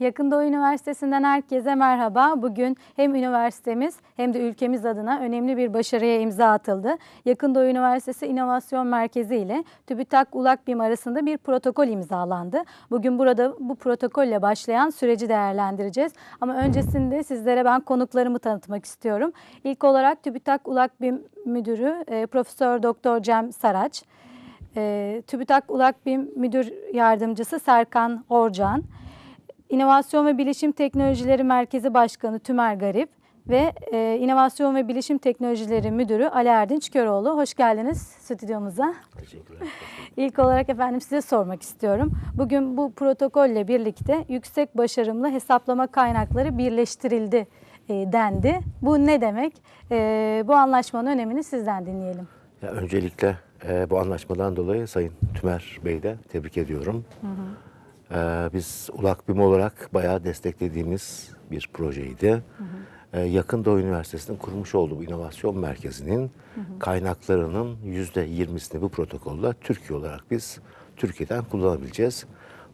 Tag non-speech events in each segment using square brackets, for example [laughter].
Yakın Doğu Üniversitesi'nden herkese merhaba. Bugün hem üniversitemiz hem de ülkemiz adına önemli bir başarıya imza atıldı. Yakın Doğu Üniversitesi İnovasyon Merkezi ile TÜBİTAK Ulakbim arasında bir protokol imzalandı. Bugün burada bu protokolle başlayan süreci değerlendireceğiz. Ama öncesinde sizlere ben konuklarımı tanıtmak istiyorum. İlk olarak TÜBİTAK Ulakbim Müdürü e, Profesör Doktor Cem Saraç, e, TÜBİTAK Ulakbim Müdür Yardımcısı Serkan Orcan, İnovasyon ve Bilişim Teknolojileri Merkezi Başkanı Tümer Garip ve e, İnovasyon ve Bilişim Teknolojileri Müdürü Ali Erdinç Köroğlu. Hoş geldiniz stüdyomuza. Teşekkürler. İlk olarak efendim size sormak istiyorum. Bugün bu protokolle birlikte yüksek başarımlı hesaplama kaynakları birleştirildi e, dendi. Bu ne demek? E, bu anlaşmanın önemini sizden dinleyelim. Ya öncelikle e, bu anlaşmadan dolayı Sayın Tümer Bey'i de tebrik ediyorum. E, biz ULAKBİM olarak bayağı desteklediğimiz bir projeydi. E, Yakın Doğu Üniversitesi'nin kurmuş olduğu bu inovasyon merkezinin kaynaklarının yüzde yirmisini bu protokolla Türkiye olarak biz Türkiye'den kullanabileceğiz.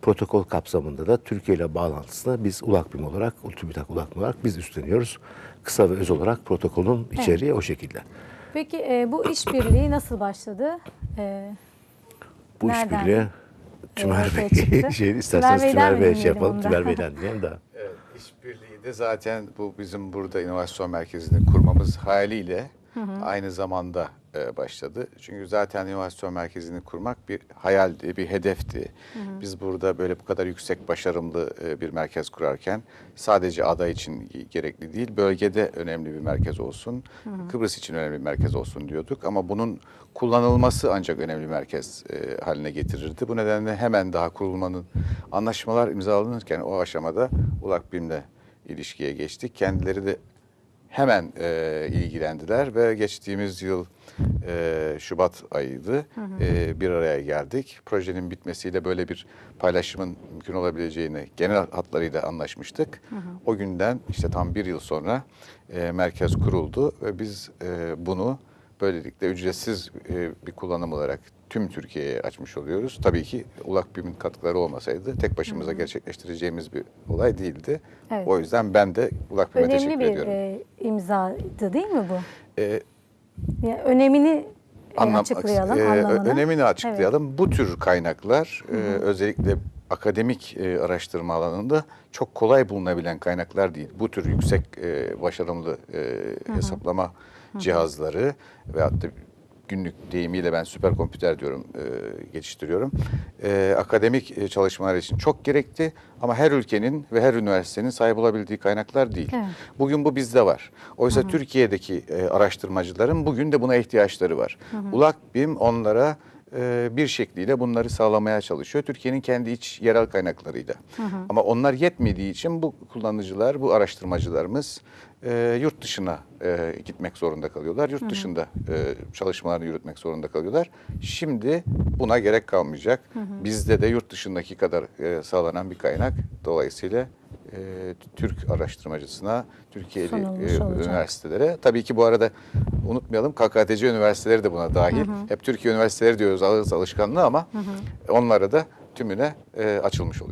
Protokol kapsamında da Türkiye ile bağlantısını biz ULAKBİM olarak, TÜBİTAK ULAKBİM olarak biz üstleniyoruz. Kısa ve öz olarak protokolün içeriği o şekilde. Peki e, bu işbirliği nasıl başladı? E, Bu Nereden? işbirliği Tümer Bey, çıktı? [laughs] şey, isterseniz Tümer Bey şey yapalım? Tümer [laughs] Bey'den dinleyelim de. Evet, işbirliği de zaten bu bizim burada inovasyon merkezini kurmamız haliyle aynı zamanda e, başladı. Çünkü zaten inovasyon merkezini kurmak bir hayaldi, bir hedefti. Biz burada böyle bu kadar yüksek başarımlı e, bir merkez kurarken sadece ada için gerekli değil, bölgede önemli bir merkez olsun, Kıbrıs için önemli bir merkez olsun diyorduk. Ama bunun kullanılması ancak önemli bir merkez e, haline getirirdi. Bu nedenle hemen daha kurulmanın anlaşmalar imzalanırken o aşamada ULAKBİM'le ilişkiye geçtik. Kendileri de hemen e, ilgilendiler ve geçtiğimiz yıl e, Şubat ayıydı. E, bir araya geldik. Projenin bitmesiyle böyle bir paylaşımın mümkün olabileceğini genel hatlarıyla anlaşmıştık. O günden işte tam bir yıl sonra e, merkez kuruldu ve biz e, bunu böylelikle ücretsiz e, bir kullanım olarak tüm Türkiye'ye açmış oluyoruz. Tabii ki ULAKBİM'in katkıları olmasaydı tek başımıza gerçekleştireceğimiz bir olay değildi. Evet. O yüzden ben de ULAKBİM'e önemli teşekkür bir ediyorum. e, imzaydı değil mi bu? E, Yani önemini anlam- açıklayalım, e, anlamını. önemini açıklayalım. Bu tür kaynaklar e, özellikle akademik e, araştırma alanında çok kolay bulunabilen kaynaklar değil. Bu tür yüksek e, başarımlı e, hesaplama cihazları ve hatta günlük deyimiyle ben süperkompüter diyorum, e, geçiştiriyorum. E, akademik e, çalışmalar için çok gerekli ama her ülkenin ve her üniversitenin sahip olabildiği kaynaklar değil. Evet. Bugün bu bizde var. Oysa Türkiye'deki e, araştırmacıların bugün de buna ihtiyaçları var. ULAKBİM onlara bir şekliyle bunları sağlamaya çalışıyor. Türkiye'nin kendi iç yerel kaynaklarıyla. Ama onlar yetmediği için bu kullanıcılar, bu araştırmacılarımız e, yurt dışına e, gitmek zorunda kalıyorlar. Yurt dışında e, çalışmalarını yürütmek zorunda kalıyorlar. Şimdi buna gerek kalmayacak. Bizde de yurt dışındaki kadar e, sağlanan bir kaynak. Dolayısıyla e, Türk araştırmacısına, Türkiye'li e, olacak. üniversitelere. Tabii ki bu arada unutmayalım KKTC üniversiteleri de buna dahil. Hep Türkiye üniversiteleri diyoruz ağız alışkanlığı ama onlara da tümüne e, açılmış oluyor.